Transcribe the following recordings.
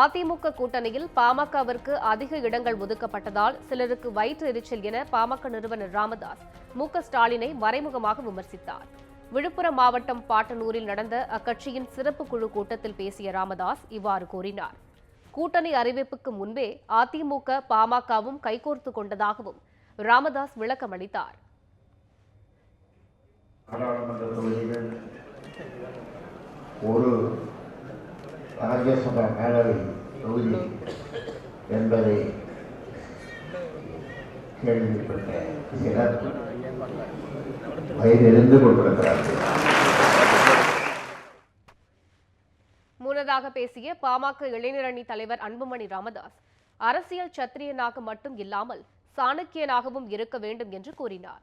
அதிமுக கூட்டணியில் பாமகவிற்கு அதிக இடங்கள் ஒதுக்கப்பட்டதால் சிலருக்கு வயிற்று எரிச்சல் என பாமக நிறுவனர் ராமதாஸ் மு ஸ்டாலினை மறைமுகமாக விமர்சித்தார். விழுப்புரம் மாவட்டம் பாட்டனூரில் நடந்த அக்கட்சியின் சிறப்பு குழு கூட்டத்தில் பேசிய ராமதாஸ் இவ்வாறு கூறினார். கூட்டணி அறிவிப்புக்கு முன்பே அதிமுக பாமகவும் கைகோர்த்து கொண்டதாகவும் ராமதாஸ் விளக்கம் அளித்தார். ஒரு ராஜ்யசபா மேலவை தொகுதி என்பதை கேள்விப்பட்ட சிலர் வயதிலிருந்து கொண்டிருக்கிறார்கள். முன்னதாக பேசிய பாமக இளைஞரணி தலைவர் அன்புமணி ராமதாஸ் அரசியல் சத்திரியனாக மட்டும் இல்லாமல் சாணக்கியனாகவும் இருக்க வேண்டும் என்று கூறினார்.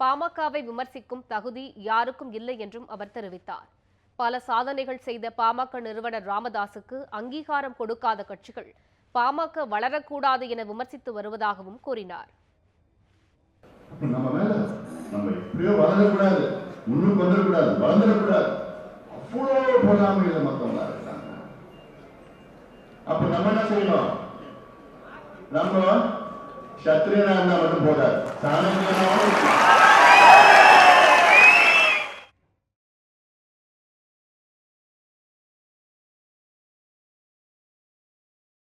பாமகவை விமர்சிக்கும் தகுதி யாருக்கும் இல்லை என்றும் அவர் தெரிவித்தார். பல சாதனைகள் செய்த பாமக நிறுவனர் ராமதாசுக்கு அங்கீகாரம் கொடுக்காத கட்சிகள் பாமக வளரக்கூடாது என விமர்சித்து வருவதாகவும் கூறினார். அப்ப நம்ம மேல என்ன செய்யணும்? நம்ம சத்திரியனா இருந்தா மட்டும் போதாது. சாணக்கியனாவும்